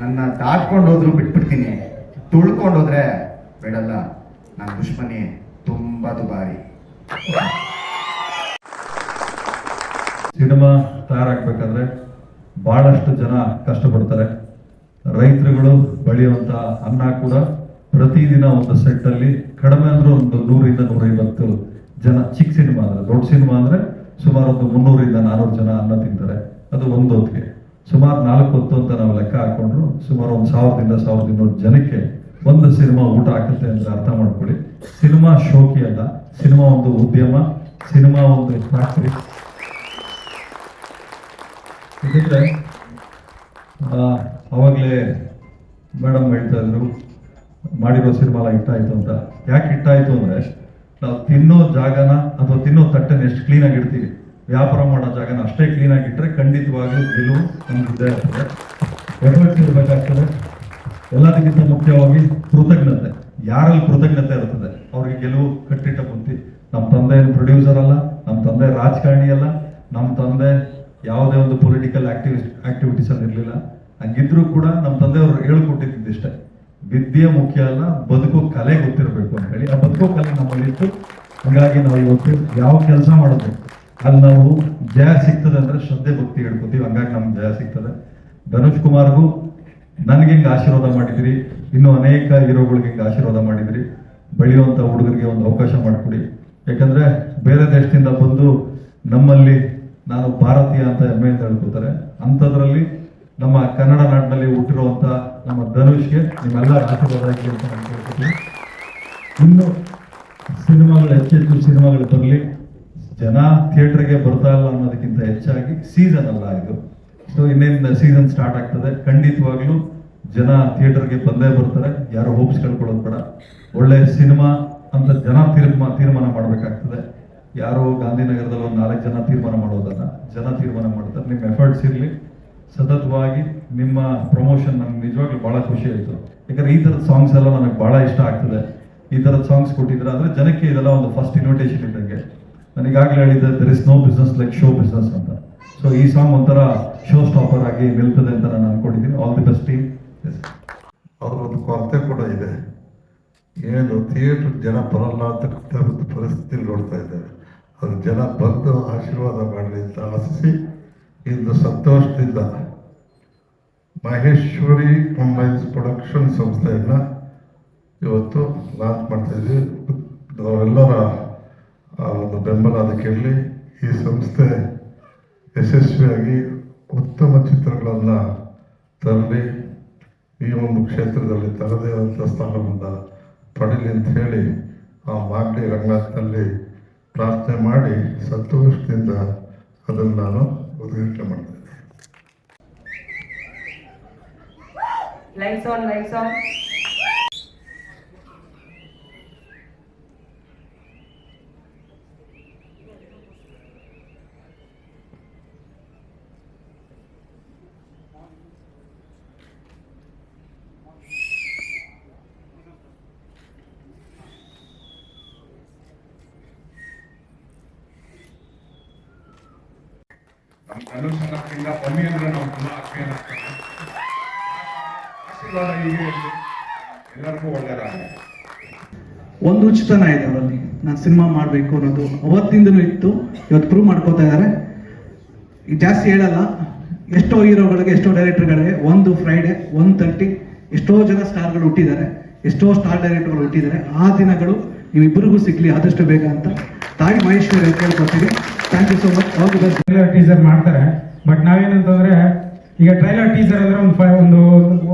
ನನ್ನ ದಾಟ್ಕೊಂಡು ಹೋದ್ರು ಬಿಟ್ಬಿಡ್ತೀನಿ. ತುಳ್ಕೊಂಡು ಹೋದ್ರೆ ಬೇಡಲ್ಲ. ನನ್ನ ದುಶ್ಮನಿ ತುಂಬಾ ದುಬಾರಿ. ಸಿನಿಮಾ ತಯಾರಾಗಬೇಕಾದ್ರೆ ಬಹಳಷ್ಟು ಜನ ಕಷ್ಟಪಡ್ತಾರೆ. ರೈತರುಗಳು ಬೆಳೆಯುವಂತ ಅನ್ನ ಕೂಡ ಪ್ರತಿದಿನ ಒಂದು ಸೆಟ್ ಅಲ್ಲಿ ಕಡಿಮೆ ಅಂದ್ರೆ ಒಂದು ನೂರಿಂದ ನೂರೈವತ್ತು ಜನ ಚಿಕ್ಕ ಸಿನಿಮಾ ಅಂದ್ರೆ ದೊಡ್ಡ ಸಿನಿಮಾ ಅಂದ್ರೆ ಸುಮಾರು ಒಂದು ಮುನ್ನೂರಿಂದ ನಾನೂರು ಜನ ಅನ್ನ ತಿಂತಾರೆ. ಅದು ಒಂದು ಹೊತ್ತಿಗೆ ಸುಮಾರು ನಾಲ್ಕು ಹೊತ್ತು ಅಂತ ನಾವು ಲೆಕ್ಕ ಹಾಕೊಂಡ್ರು, ಸುಮಾರು ಒಂದು ಸಾವಿರದಿಂದ ಸಾವಿರದ ಇನ್ನೂರು ಜನಕ್ಕೆ ಒಂದು ಸಿನಿಮಾ ಊಟ ಹಾಕುತ್ತೆ ಅಂದ್ರೆ ಅರ್ಥ ಮಾಡ್ಕೊಳ್ಳಿ. ಸಿನಿಮಾ ಶೋಕಿ ಅಲ್ಲ, ಸಿನಿಮಾ ಒಂದು ಉದ್ಯಮ, ಸಿನಿಮಾ ಒಂದು ಫ್ಯಾಕ್ಟ್ರಿ ಅವಾಗಲೇ ಮೇಡಮ್ ಹೇಳ್ತಾ ಇದ್ರು, ಮಾಡಿರೋ ಸಿನಿಮಾ ಇಟ್ಟಾಯ್ತು ಅಂತ. ಯಾಕೆ ಇಟ್ಟಾಯ್ತು ಅಂದ್ರೆ, ನಾವು ತಿನ್ನೋ ಜಾಗನ ಅಥವಾ ತಿನ್ನೋ ತಟ್ಟೆನ ಎಷ್ಟು ಕ್ಲೀನ್ ಆಗಿ ಇಡ್ತೀವಿ? ವ್ಯಾಪಾರ ಮಾಡೋ ಜಾಗನ ಅಷ್ಟೇ ಕ್ಲೀನ್ ಆಗಿ ಇಟ್ಟರೆ ಖಂಡಿತವಾಗ್ಲೂ ಗೆಲುವು ನಮ್ಗೆ ಇದ್ದೇ ಇರ್ತದೆ ಎಫರ್ಟ್ಸ್ ಇರಬೇಕಾಗ್ತದೆ. ಎಲ್ಲದಕ್ಕಿಂತ ಮುಖ್ಯವಾಗಿ ಕೃತಜ್ಞತೆ. ಯಾರಲ್ಲಿ ಕೃತಜ್ಞತೆ ಇರ್ತದೆ? ಅವ್ರಿಗೆ ಗೆಲುವು ಕಟ್ಟಿಟ್ಟ ಬಂತಿ ನಮ್ಮ ತಂದೆ ಪ್ರೊಡ್ಯೂಸರ್ ಅಲ್ಲ ನಮ್ಮ ತಂದೆ ರಾಜಕಾರಣಿ ಅಲ್ಲ ನಮ್ಮ ತಂದೆ ಯಾವುದೇ ಒಂದು ಪೊಲಿಟಿಕಲ್ ಆಕ್ಟಿವಿಸ್ ಆಕ್ಟಿವಿಟೀಸ್ ಅಲ್ಲಿ ಇರಲಿಲ್ಲ. ಹಂಗಿದ್ರೂ ಕೂಡ ನಮ್ಮ ತಂದೆಯವರು ಹೇಳ್ಕೊಟ್ಟಿದ್ದಿಷ್ಟೇ ವಿದ್ಯೆ ಮುಖ್ಯ ಅಲ್ಲ, ಬದುಕೋ ಕಲೆ ಗೊತ್ತಿರಬೇಕು ಅಂತ ಹೇಳಿ. ಆ ಬದುಕೋ ಕಲೆ ನಮ್ಮಲ್ಲಿತ್ತು. ಹಾಗಾಗಿ ನಾವು ಇವತ್ತು ಯಾವ ಕೆಲಸ ಮಾಡೋದು ಅಲ್ಲಿ ನಾವು ಜಯ ಸಿಗ್ತದೆ ಅಂದ್ರೆ ಶ್ರದ್ಧೆ, ಭಕ್ತಿ ಹೇಳ್ಕೊತೀವಿ. ಹಂಗಾಗಿ ನಮ್ಗೆ ಜಯ ಸಿಗ್ತದೆ. ಧನುಷ್ ಕುಮಾರ್ಗೂ ನನಗೆ ಹಿಂಗೆ ಆಶೀರ್ವಾದ ಮಾಡಿದ್ರಿ. ಇನ್ನು ಅನೇಕ ಹೀರೋಗಳಿಗೆ ಹಿಂಗೆ ಆಶೀರ್ವಾದ ಮಾಡಿದ್ರಿ. ಬೆಳೆಯುವಂತ ಹುಡುಗರಿಗೆ ಒಂದು ಅವಕಾಶ ಮಾಡಿಕೊಡಿ. ಯಾಕಂದ್ರೆ ಬೇರೆ ದೇಶದಿಂದ ಬಂದು ನಮ್ಮಲ್ಲಿ ನಾನು ಭಾರತೀಯ ಅಂತ ಹೆಮ್ಮೆಯಿಂದ ಹೇಳ್ಕೊತಾರೆ. ಅಂಥದ್ರಲ್ಲಿ ನಮ್ಮ ಕನ್ನಡ ನಾಡಿನಲ್ಲಿ ಹುಟ್ಟಿರುವಂತ ನಮ್ಮ ಧನುಷ್ಗೆ ನಿಮ್ಮೆಲ್ಲರ ಆಶೀರ್ವಾದ ಇರಲಿ ಅಂತ ನಾನು ಇನ್ನು ಸಿನಿಮಾಗಳು, ಹೆಚ್ಚೆಚ್ಚು ಸಿನಿಮಾಗಳು ಬರಲಿ. ಜನ ಥಿಯೇಟರ್ಗೆ ಬರ್ತಾ ಇಲ್ಲ ಅನ್ನೋದಕ್ಕಿಂತ ಹೆಚ್ಚಾಗಿ ಸೀಸನ್ ಅಲ್ಲ ಇದು. ಸೊ ಇನ್ನೇನು ಸೀಸನ್ ಸ್ಟಾರ್ಟ್ ಆಗ್ತದೆ, ಖಂಡಿತವಾಗ್ಲೂ ಜನ ಥಿಯೇಟರ್ಗೆ ಬಂದೇ ಬರ್ತಾರೆ. ಯಾರು ಹೋಪ್ಸ್ ಕಳ್ಕೊಳ್ಳೋದು ಬೇಡ. ಒಳ್ಳೆ ಸಿನಿಮಾ ಅಂತ ಜನ ತೀರ್ಮಾ ತೀರ್ಮಾನ ಮಾಡಬೇಕಾಗ್ತದೆ. ಯಾರೋ ಗಾಂಧಿನಗರದಲ್ಲಿ ಒಂದು ನಾಲ್ಕು ಜನ ತೀರ್ಮಾನ ಮಾಡೋದನ್ನ, ಜನ ತೀರ್ಮಾನ ಮಾಡ್ತಾರೆ. ನಿಮ್ಮ ಎಫರ್ಟ್ಸ್ ಇರಲಿ. ಸತತವಾಗಿ ನಿಮ್ಮ ಪ್ರಮೋಷನ್ ನಮ್ಗೆ ನಿಜವಾಗ್ಲೂ ಬಹಳ ಖುಷಿ ಆಯಿತು. ಯಾಕಂದ್ರೆ ಈ ಥರದ ಸಾಂಗ್ಸ್ ಎಲ್ಲ ನನಗೆ ಬಹಳ ಇಷ್ಟ ಆಗ್ತದೆ. ಈ ಥರದ ಸಾಂಗ್ಸ್ ಕೊಟ್ಟಿದ್ರೆ ಅಂದರೆ ಜನಕ್ಕೆ ಇದೆಲ್ಲ ಒಂದು ಫಸ್ಟ್ ಇನ್ವಿಟೇಷನ್ ಇದ್ದಂಗೆ. ನನಗಾಗಲೇ ಹೇಳಿದ್ದೆ there is no business like show business ಅಂತ. ಸೊ ಈ ಸಾಂಗ್ ಒಂಥರ ಶೋ ಸ್ಟಾಪರ್ ಆಗಿ ನಿಲ್ತದೆ ಅಂತ ನಾನು ಅನ್ಕೊಂಡಿದ್ದೀನಿ. ಆಲ್ ದಿ ಬೆಸ್ಟ್ ಟೀಮ್ ಅವ್ರದ್ದು ಕೊರತೆ ಕೂಡ ಇದೆ. ಏನು ಥಿಯೇಟರ್ ಜನ ಬರಲ್ಲ ಅಂತ ಪರಿಸ್ಥಿತಿ ನೋಡ್ತಾ ಇದ್ದಾರೆ. ಅದು ಜನ ಬಂದು ಆಶೀರ್ವಾದ ಮಾಡಲಿ ಅಂತ ಆಶಿಸಿ ಇಂದು ಸಂತೋಷದಿಂದ ಮಹೇಶ್ವರಿ ಕಂಬೈನ್ಸ್ ಪ್ರೊಡಕ್ಷನ್ ಸಂಸ್ಥೆಯನ್ನು ಇವತ್ತು ಲಾಂಚ್ ಮಾಡ್ತಾ ಇದ್ದೀವಿ. ಅವರೆಲ್ಲರ ಒಂದು ಬೆಂಬಲ ಅದಕ್ಕೆ ಇರಲಿ. ಈ ಸಂಸ್ಥೆ ಯಶಸ್ವಿಯಾಗಿ ಉತ್ತಮ ಚಿತ್ರಗಳನ್ನು ತರಲಿ. ಈ ಒಂದು ಕ್ಷೇತ್ರದಲ್ಲಿ ತರದೇ ಆದಂಥ ಸ್ಥಾನವನ್ನು ಪಡೀಲಿ ಅಂತ ಹೇಳಿ ಆ ಮಾಗಡಿ ರಂಗನಾಥನಲ್ಲಿ ಪ್ರಾರ್ಥನೆ ಮಾಡಿ ಸಂತೋಷದಿಂದ ಅದನ್ನು ನಾನು ಉದ್ಘಾಟನೆ ಮಾಡ್ತೇನೆ. ಬನ್ನಿ ಅಂದ್ರೆ ನಾವು ಆಶೀರ್ವಾದ ಹೀಗೆ ಎಲ್ಲರಿಗೂ ಒಳ್ಳೆಯದಾಗಲಿ ಒಂದು ಉಚಿತನ ಇದೆ ಅವರಲ್ಲಿ. ನಾನು ಸಿನಿಮಾ ಮಾಡಬೇಕು ಅನ್ನೋದು ಅವತ್ತಿಂದನೂ ಇತ್ತು. ಇವತ್ತು ಪ್ರೂವ್ ಮಾಡ್ಕೋತಾ ಇದ್ದಾರೆ. ಜಾಸ್ತಿ ಹೇಳಲ್ಲ. ಎಷ್ಟೋ ಹೀರೋಗಳಿಗೆ, ಎಷ್ಟೋ ಡೈರೆಕ್ಟರ್ಗಳಿಗೆ ಒಂದು ಫ್ರೈಡೆ ಒನ್ ತರ್ಟಿ ಎಷ್ಟೋ ಜನ ಸ್ಟಾರ್ಗಳು ಹುಟ್ಟಿದ್ದಾರೆ. ಎಷ್ಟೋ ಸ್ಟಾರ್ ಡೈರೆಕ್ಟರ್ಗಳು ಹುಟ್ಟಿದ್ದಾರೆ. ಆ ದಿನಗಳು ನೀವಿಬ್ಬರಿಗೂ ಸಿಗ್ಲಿ, ಆದಷ್ಟು ಬೇಗ ಅಂತ. ತಾಯಿ Maheshwari ಕೇಳ್ಕೊತೀವಿ thank you so much all trailer teaser ಮಾಡ್ತಾರೆ. ಬಟ್ ನಾವೇನಂತಂದ್ರೆ, ಈಗ ಟ್ರೈಲರ್ ಟೀಸರ್ ಅಂದ್ರೆ ಒಂದು ಫೈ- ಒಂದು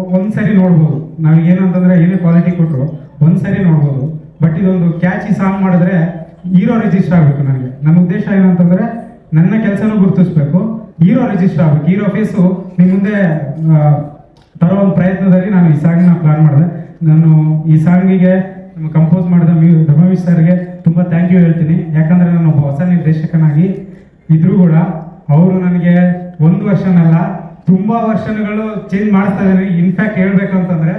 ಒಂದು ಸರಿ ನೋಡ್ಬೋದು. ನಾವು ಏನಂತಂದ್ರೆ ಏನೇ ಕ್ವಾಲಿಟಿ ಕೊಟ್ಟರು ಒಂದು ಸರಿ ನೋಡ್ಬೋದು. ಬಟ್ ಇದೊಂದು ಕ್ಯಾಚಿ ಸಾಂಗ್ ಮಾಡಿದ್ರೆ ಹೀರೋ ರಿಜಿಸ್ಟರ್ ಆಗಬೇಕು ನನಗೆ. ನನ್ನ ಉದ್ದೇಶ ಏನಂತಂದ್ರೆ, ನನ್ನ ಕೆಲಸನೂ ಗುರುತಿಸ್ಬೇಕು. ಹೀರೋ ರಿಜಿಸ್ಟರ್ ಆಗಬೇಕು. ಹೀರೋ ಫೇಸು ನಿಮ್ಮ ಮುಂದೆ ತರೋ ಒಂದು ಪ್ರಯತ್ನದಲ್ಲಿ ನಾನು ಈ ಸಾಂಗ್ನ ಪ್ಲಾನ್ ಮಾಡಿದೆ. ನಾನು ಈ ಸಾಂಗಿಗೆ ನಮ್ಮ ಕಂಪೋಸ್ ಮಾಡಿದ ಮ್ಯೂ ರಮವಿ ಸರ್ಗೆ ತುಂಬ ಥ್ಯಾಂಕ್ ಯು ಹೇಳ್ತೀನಿ. ಯಾಕಂದ್ರೆ ನಾನು ಒಬ್ಬ ಹೊಸ ನಿರ್ದೇಶಕನಾಗಿ ಇದ್ರೂ ಕೂಡ ಅವರು ನನಗೆ ಒಂದು ವರ್ಷನಲ್ಲ, ತುಂಬಾ ವರ್ಷಗಳು ಚೇಂಜ್ ಮಾಡಿಸ್ತಾ ಇದ್ದಾರೆ ಇನ್ಫ್ಯಾಕ್ಟ್ ಹೇಳ್ಬೇಕು ಅಂತಂದ್ರೆ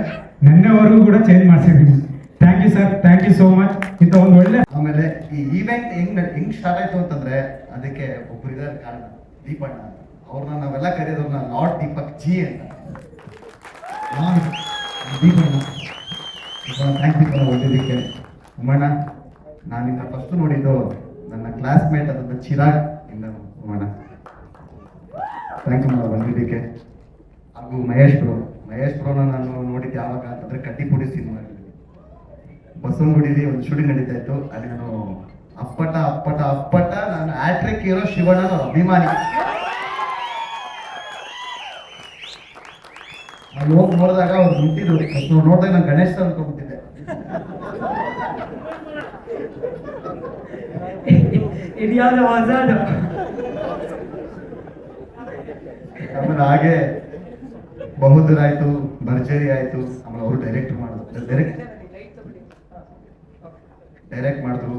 ನೆನ್ನೆವರೆಗೂ ಕೂಡ change ಮಾಡಿಸಿದ್ದೀನಿ thank you sir thank you so much ಇಂಥ ಒಂದು ಒಳ್ಳೆ ಆಮೇಲೆ ಈ ಈವೆಂಟ್ ಹೆಂಗ್ ಹೆಂಗೆ ಸ್ಟಾರ್ಟ್ ಆಯ್ತು ಅಂತಂದ್ರೆ ಅದಕ್ಕೆ ಒಬ್ಬರು ಇದಾರೆ ಕಾರಣ ದೀಪಣ್ಣ. ಅವ್ರನ್ನ ನಾವೆಲ್ಲ ಕರೆಯೋದನ್ನ ಲಾರ್ಡ್ ದೀಪಕ್ ಜಿ ಅಂತ. ದೀಪಣ್ಣ. ಥ್ಯಾಂಕ್ ಯು ಕಣ ಓದಿದ್ದಕ್ಕೆ. ಉಮಣ್ಣ ನಾನಿನ್ನ ಫಸ್ಟ್ ನೋಡಿದ್ದು ನನ್ನ ಕ್ಲಾಸ್ಮೇಟ್ ಅದನ್ನು ಚಿರಾಗ್ ಇಂದ ಉಮಣ್ಣ. ಥ್ಯಾಂಕ್ ಯು ಬಂದಿದ್ದಕ್ಕೆ. ಹಾಗೂ ಮಹೇಶ್ ಬ್ರೋ ಮಹೇಶ್ ಬ್ರೋನ ನಾನು ನೋಡಿದ್ದು ಯಾವಾಗ ಅಂತಂದ್ರೆ ಕಟ್ಟಿಪುಡಿ ಸಿನಿಮಾ ಬಸವನಗುಡಿಲಿ ಒಂದು ಶೂಟಿಂಗ್ ನಡೀತಾ ಇತ್ತು. ಅಲ್ಲಿ ನಾನು ಅಪ್ಪಟ ಅಪ್ಪಟ ಅಪ್ಪಟ ನಾನು ಆಟ್ರಿಕ್ ಇರೋ ಶಿವಣ್ಣನ ಅಭಿಮಾನಿ. ಅಲ್ಲಿ ಹೋಗಿ ನೋಡಿದಾಗ ಅವ್ರು ಬಿಟ್ಟಿದ್ರು ಅಷ್ಟು ನೋಡಿದಾಗ ನಾನು ಗಣೇಶ್ ಸರ್ ಅನ್ಕೊಂಡ್ಬಿಟ್ಟಿದ್ದೆ. ಇದ್ಯಾವ್ದು ಆಮೇಲೆ ಹಾಗೆ ಬಹುದೂರ ಆಯ್ತು ಭರ್ಜರಿ ಆಯ್ತು. ಆಮೇಲೆ ಅವರು ಡೈರೆಕ್ಟ್ ಮಾಡಿದ್ರು. ಡೈರೆಕ್ಟ್ ಡೈರೆಕ್ಟ್ ಮಾಡಿದ್ರು.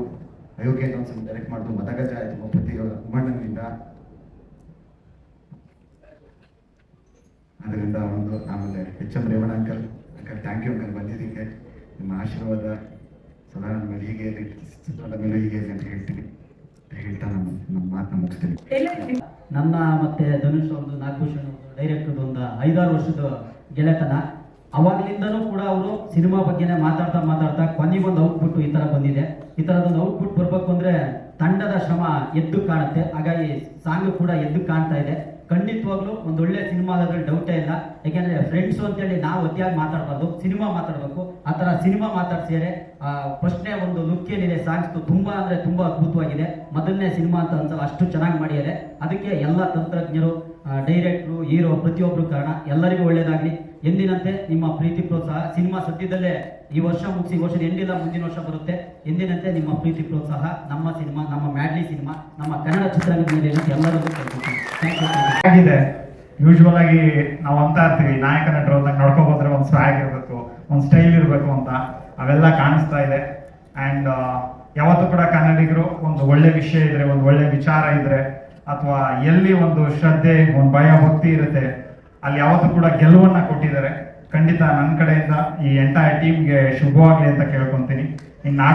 ಅಯೋಗ್ಯ ಡೈರೆಕ್ಟ್ ಮಾಡಿದ್ರು. ಮದಗಜ ಆಯ್ತು ಪ್ರತಿ ಉಮ್ಮಣ್ಣನಿಂದ ಅದರಿಂದ ಒಂದು ಆಮೇಲೆ H M Revanna uncle? Uncle thank you uncle ಬಂದಿದ್ದಕ್ಕೆ. ನಿಮ್ಮ ಆಶೀರ್ವಾದ ಸದಾ ನನ್ನ ಮೇಲೆ ಹೀಗೆ ಮೇಲೆ ಹೀಗೆ ಇರ್ಲಿ ಅಂತ ಹೇಳ್ತೀನಿ. ಅಂತ ಹೇಳ್ತಾ ನಾನು ನಮ್ಮ ಮಾತನ್ನ ಮುಗಿಸ್ತೀನಿ. ನನ್ನ ಮತ್ತೆ ಧನುಷ್ ಒಂದು ನಾಗಭೂಷಣ್ ಅವ್ರದ್ದು ಡೈರೆಕ್ಟರ್ ಒಂದು ಐದಾರು ವರ್ಷದ ಗೆಳೆತನ. ಅವಾಗ್ಲಿಂದನೂ ಕೂಡ ಅವರು ಸಿನಿಮಾ ಬಗ್ಗೆನೇ ಮಾತಾಡ್ತಾ ಮಾತಾಡ್ತಾ ಕೊನೆಗೊಂದು ಔಟ್ಪುಟ್ ಈ ತರ ಬಂದಿದೆ. ಈ ತರದೊಂದು ಔಟ್ಪುಟ್ ಬರ್ಬೇಕು ಅಂದ್ರೆ ತಂಡದ ಶ್ರಮ ಎದ್ದು ಕಾಣುತ್ತೆ. ಹಾಗಾಗಿ ಸಾಂಗ್ ಕೂಡ ಎದ್ದು ಕಾಣ್ತಾ ಇದೆ. ಖಂಡಿತವಾಗ್ಲೂ ಒಂದು ಒಳ್ಳೆ ಸಿನಿಮಾ ಆಗೋದ್ರಲ್ಲಿ ಡೌಟೇ ಇಲ್ಲ. ಯಾಕೆಂದ್ರೆ ಫ್ರೆಂಡ್ಸ್ ಅಂತೇಳಿ ನಾವು ಅತಿಯಾಗಿ ಮಾತಾಡಬಾರ್ದು. ಸಿನಿಮಾ ಮಾತಾಡಬೇಕು. ಆ ತರ ಸಿನಿಮಾ ಮಾತಾಡ್ಸಿದ್ರೆ ಫಸ್ಟ್ನೇ ಒಂದು ಲುಕ್ ಏನಿದೆ ಸಾಂಗ್ಸ್ ತುಂಬಾ ಅಂದ್ರೆ ತುಂಬಾ ಅದ್ಭುತವಾಗಿದೆ. ಮೊದಲನೇ ಸಿನಿಮಾ ಅಂತ ಅನ್ಸಲ್ಲ, ಅಷ್ಟು ಚೆನ್ನಾಗಿ ಮಾಡಿದ್ದಾರೆ. ಅದಕ್ಕೆ ಎಲ್ಲ ತಂತ್ರಜ್ಞರು ಡೈರೆಕ್ಟ್ರು, ಹೀರೋ ಪ್ರತಿಯೊಬ್ಬರು ಕಾರಣ ಎಲ್ಲರಿಗೂ ಒಳ್ಳೇದಾಗಲಿ. ಎಂದಿನಂತೆ ನಿಮ್ಮ ಪ್ರೀತಿ ಪ್ರೋತ್ಸಾಹ, ಸಿನಿಮಾ ಸದ್ಯದಲ್ಲೇ ಈ ವರ್ಷ ಮುಗಿಸಿ ವರ್ಷದ ಎಂಡಿಲ್ಲ ಮುಂದಿನ ವರ್ಷ ಬರುತ್ತೆ. ಎಂದಿನಂತೆ ನಿಮ್ಮ ಪ್ರೀತಿ ಪ್ರೋತ್ಸಾಹ, ನಮ್ಮ ಸಿನಿಮಾ, ನಮ್ಮ ಮ್ಯಾಡ್ಲಿ ಸಿನಿಮಾ, ನಮ್ಮ ಕನ್ನಡ ಚಿತ್ರರಂಗದ ಎಲ್ಲರಿಗೂ ಆಗಿದೆ. ಯೂಶುವಲ್ ಆಗಿ ನಾವು ಅಂತ ಇರ್ತೀವಿ, ನಾಯಕ, ನಟರು ಅಂತ ನಡ್ಕೊಬೋದ್ರೆ ಒಂದು ಸ್ವಾಗ್ ಇರಬೇಕು, ಒಂದು ಸ್ಟೈಲ್ ಇರಬೇಕು ಅಂತ. ಅವೆಲ್ಲ ಕಾಣಿಸ್ತಾ ಇದೆ. ಆ್ಯಂಡ್ ಯಾವತ್ತೂ ಕೂಡ ಕನ್ನಡಿಗರು ಒಂದು ಒಳ್ಳೆ ವಿಷಯ ಇದ್ರೆ, ಒಂದು ಒಳ್ಳೆ ವಿಚಾರ ಇದ್ರೆ ಅಥವಾ ಎಲ್ಲಿ ಒಂದು ಶ್ರದ್ಧೆ, ಒಂದು ಭಯ, ಭಕ್ತಿ ಇರುತ್ತೆ, ಅಲ್ಲಿ ಯಾವತ್ತೂ ಕೂಡ ಗೆಲುವನ್ನ ಕೊಟ್ಟಿದ್ದಾರೆ. ಖಂಡಿತ ನನ್ನ ಕಡೆಯಿಂದ ಈ ಎಂಟೈರ್ ಟೀಮ್ಗೆ ಶುಭವಾಗ್ಲಿ ಅಂತ ಕೇಳ್ಕೊಂತೀನಿ. ಇನ್ನು